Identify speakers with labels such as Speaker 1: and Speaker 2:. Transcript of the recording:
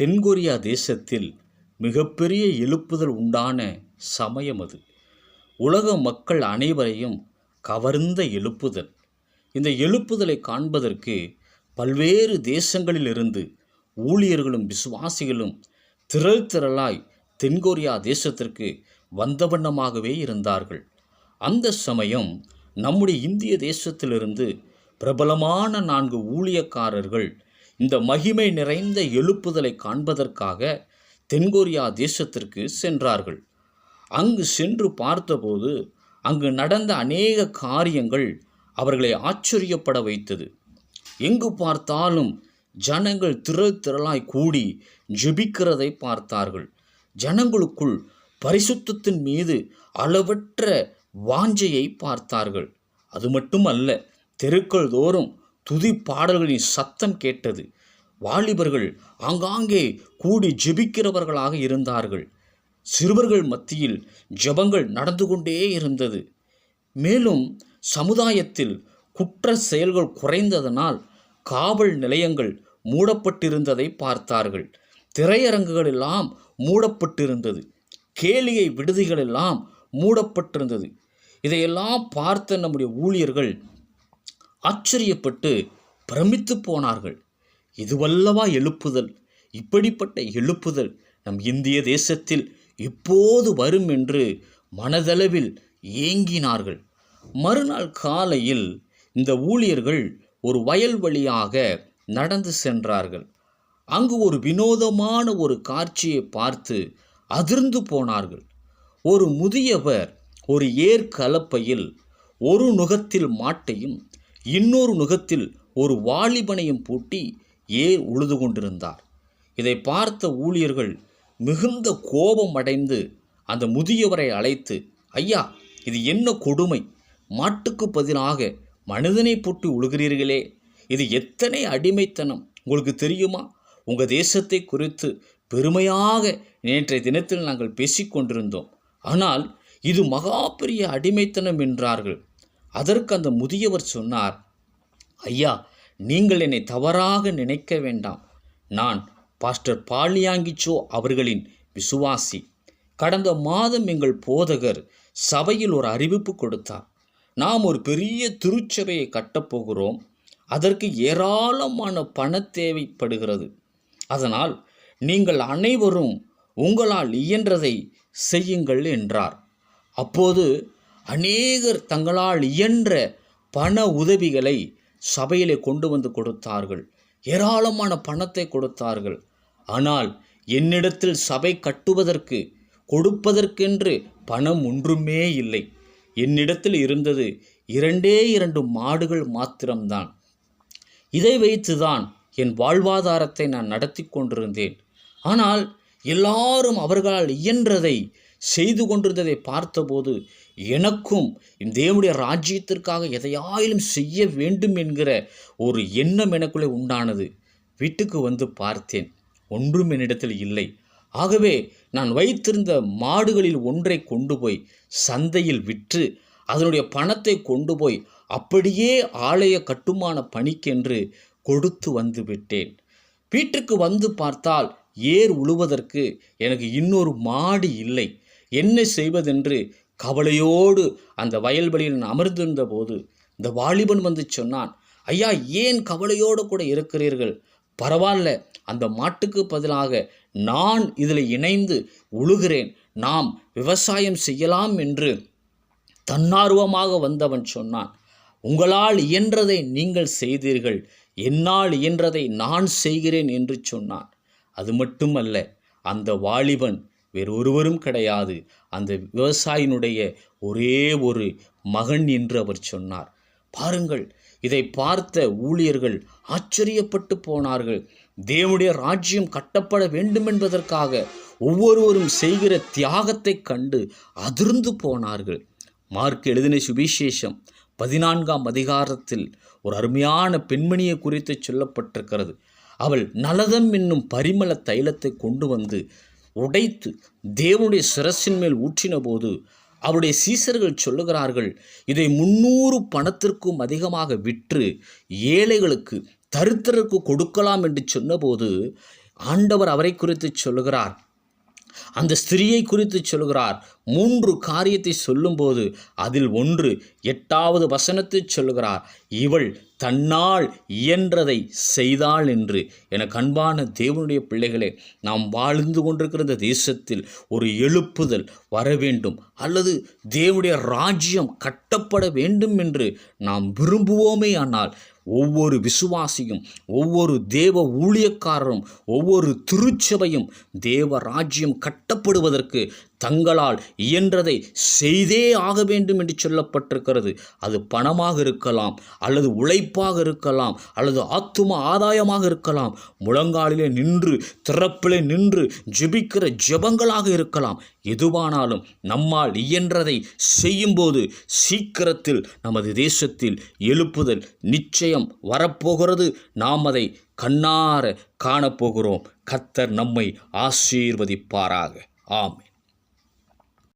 Speaker 1: தென்கொரியா தேசத்தில் மிகப்பெரிய எழுப்புதல் உண்டான சமயம் அது. உலக மக்கள் அனைவரையும் கவர்ந்த எழுப்புதல். இந்த எழுப்புதலை காண்பதற்கு பல்வேறு தேசங்களிலிருந்து ஊழியர்களும் விசுவாசிகளும் திரள் திரளாய் தென்கொரியா தேசத்திற்கு வந்தவண்ணமாகவே இருந்தார்கள். அந்த சமயம் நம்முடைய இந்திய தேசத்திலிருந்து பிரபலமான நான்கு ஊழியக்காரர்கள் இந்த மகிமை நிறைந்த எழுப்புதலை காண்பதற்காக தென்கொரியா தேசத்திற்கு சென்றார்கள். அங்கு சென்று பார்த்தபோது அங்கு நடந்த அநேக காரியங்கள் அவர்களை ஆச்சரியப்பட வைத்தது. எங்கு பார்த்தாலும் ஜனங்கள் திரள் திரளாய் கூடி ஜெபிக்கிறதை பார்த்தார்கள். ஜனங்களுக்குள் பரிசுத்தத்தின் மீது அளவற்ற வாஞ்சையை பார்த்தார்கள். அது மட்டுமல்ல தெருக்கள் தோறும் துதி பாடல்களின் சத்தம் கேட்டது. வாலிபர்கள் ஆங்காங்கே கூடி ஜெபிக்கிறவர்களாக இருந்தார்கள். சிறுவர்கள் மத்தியில் ஜெபங்கள் நடந்து கொண்டே இருந்தது. மேலும் சமுதாயத்தில் குற்ற செயல்கள் குறைந்ததனால் காவல் நிலையங்கள் மூடப்பட்டிருந்ததை பார்த்தார்கள். திரையரங்குகள் எல்லாம் மூடப்பட்டிருந்தது. கேளிகை விடுதிகள் எல்லாம் மூடப்பட்டிருந்தது. இதையெல்லாம் பார்த்த நம்முடைய ஊழியர்கள் ஆச்சரியப்பட்டு பிரமித்து போனார்கள். இதுவல்லவா எழுப்புதல்? இப்படிப்பட்ட எழுப்புதல் நம் இந்திய தேசத்தில் எப்போது வரும் என்று மனதளவில் ஏங்கினார்கள். மறுநாள் காலையில் இந்த ஊழியர்கள் ஒரு வயல் வழியாக நடந்து சென்றார்கள். அங்கு ஒரு வினோதமான ஒரு காட்சியை பார்த்து அதிர்ந்து போனார்கள். ஒரு முதியவர் ஒரு ஏர் கலப்பையில் ஒரு நுகத்தில் மாட்டையும் இன்னொரு நுகத்தில் ஒரு வாலிபனையும் பூட்டி ஏர் உழுது கொண்டிருந்தார். இதை பார்த்த ஊழியர்கள் மிகுந்த கோபம் அடைந்து அந்த முதியவரை அழைத்து ஐயா இது என்ன கொடுமை? மாட்டுக்கு பதிலாக மனிதனை போட்டு உழுகிறீர்களே. இது எத்தனை அடிமைத்தனம்? உங்களுக்கு தெரியுமா? உங்கள் தேசத்தை குறித்து பெருமையாக நேற்றைய தினத்தில் நாங்கள் பேசிக்கொண்டிருந்தோம். ஆனால் இது மகா பெரிய அடிமைத்தனம் என்றார்கள். அதற்கு அந்த முதியவர் சொன்னார் ஐயா நீங்கள் என்னை தவறாக நினைக்க வேண்டாம். நான் பாஸ்டர் பாலியாங்கிச்சோ அவர்களின் விசுவாசி. கடந்த மாதம் எங்கள் போதகர் சபையில் ஒரு அறிவிப்பு கொடுத்தார். நாம் ஒரு பெரிய திருச்சபையை கட்டப்போகிறோம் அதற்கு ஏராளமான பண தேவைப்படுகிறது. அதனால் நீங்கள் அனைவரும் உங்களால் இயன்றதை செய்யுங்கள் என்றார். அப்போது அநேகர் தங்களால் இயன்ற பண உதவிகளை சபையிலே கொண்டு வந்து கொடுத்தார்கள். ஏராளமான பணத்தை கொடுத்தார்கள். ஆனால் என்னிடத்தில் சபை கட்டுவதற்கு கொடுப்பதற்கென்று பணம் ஒன்றுமே இல்லை. என்னிடத்தில் இருந்தது இரண்டே இரண்டு மாடுகள் மாத்திரம்தான். இதை வைத்துதான் என் வாழ்வாதாரத்தை நான் நடத்தி கொண்டிருந்தேன். ஆனால் எல்லாரும் அவர்களால் இயன்றதை செய்து கொண்டிருந்ததை பார்த்தபோது எனக்கும் இந்த தேவனுடைய ராஜ்யத்திற்காக எதையாயிலும் செய்ய வேண்டும் என்கிற ஒரு எண்ணம் எனக்குள்ளே உண்டானது. வீட்டுக்கு வந்து பார்த்தேன். ஒன்றும் என்னிடத்தில் இல்லை. ஆகவே நான் வைத்திருந்த மாடுகளில் ஒன்றை கொண்டு போய் சந்தையில் விற்று அதனுடைய பணத்தை கொண்டு போய் அப்படியே ஆலய கட்டுமான பணிக்கென்று கொடுத்து வந்து விட்டேன். வீட்டுக்கு வந்து பார்த்தால் ஏர் உழுவதற்கு எனக்கு இன்னொரு மாடு இல்லை. என்ன செய்வதென்று கவலையோடு அந்த வயல்வெளியில் நான் அமர்ந்திருந்த போது இந்த வாலிபன் வந்து சொன்னான் ஐயா ஏன் கவலையோடு கூட இருக்கிறீர்கள்? பரவாயில்ல அந்த மாட்டுக்கு பதிலாக நான் இதில் இணைந்து உழுகிறேன். நாம் விவசாயம் செய்யலாம் என்று தன்னார்வமாக வந்தவன் சொன்னான் உங்களால் இயன்றதை நீங்கள் செய்தீர்கள். என்னால் இயன்றதை நான் செய்கிறேன் என்று சொன்னான். அது மட்டுமல்ல அந்த வாலிபன் வேறு ஒருவரும் கிடையாது. அந்த விவசாயினுடைய ஒரே ஒரு மகன் என்று அவர் சொன்னார். பாருங்கள் இதை பார்த்த ஊழியர்கள் ஆச்சரியப்பட்டு போனார்கள். தேவனுடைய ராஜ்யம் கட்டப்பட வேண்டும் என்பதற்காக ஒவ்வொருவரும் செய்கிற தியாகத்தை கண்டு அதிர்ந்து போனார்கள். மார்க் எழுதின சுவிசேஷம் பதினான்காம் அதிகாரத்தில் ஒரு அருமையான பெண்மணியை குறித்து சொல்லப்பட்டிருக்கிறது. அவள் நலதம் என்னும் பரிமள தைலத்தை கொண்டு வந்து உடைத்து தேவனுடைய சிரசின் மேல் ஊற்றின போது அவருடைய சீசர்கள் சொல்லுகிறார்கள் இதை முன்னூறு பணத்திற்கும் அதிகமாக விற்று ஏழைகளுக்கு தருத்தருக்கு கொடுக்கலாம் என்று சொன்னபோது ஆண்டவர் அவரை குறித்து சொல்லுகிறார். அந்த ஸ்திரியை குறித்து சொல்கிறார் மூன்று காரியத்தை சொல்லும்போது அதில் ஒன்று எட்டாவது வசனத்தை சொல்லுகிறார். இவள் தன்னால் இயன்றதை செய்தாள் என்று. என கண்பான தேவனுடைய பிள்ளைகளே நாம் வாழ்ந்து கொண்டிருக்கிற இந்த தேசத்தில் ஒரு எழுப்புதல் வர வேண்டும் அல்லது தேவனுடைய ராஜ்யம் கட்டப்பட வேண்டும் என்று நாம் விரும்புவோமே ஆனால் ஒவ்வொரு விசுவாசியும் ஒவ்வொரு தேவ ஊழியக்காரரும் ஒவ்வொரு திருச்சபையும் தேவ ராஜ்யம் கட்டப்படுவதற்கு தங்களால் இயன்றதை செய்தே ஆக வேண்டும் என்று சொல்லப்பட்டிருக்கிறது. அது பணமாக இருக்கலாம் அல்லது உழைப்பாக இருக்கலாம் அல்லது ஆத்தும ஆதாயமாக இருக்கலாம். முழங்காலிலே நின்று திறப்பிலே நின்று ஜெபிக்கிற ஜெபங்களாக இருக்கலாம். எதுவானாலும் நம்மால் இயன்றதை செய்யும்போது சீக்கிரத்தில் நமது தேசத்தில் எழுப்புதல் நிச்சயம். வரப்போகிறது. நாம் அதை கண்ணார காணப்போகிறோம். கத்தர் நம்மை ஆசீர்வதிப்பாராக. ஆமே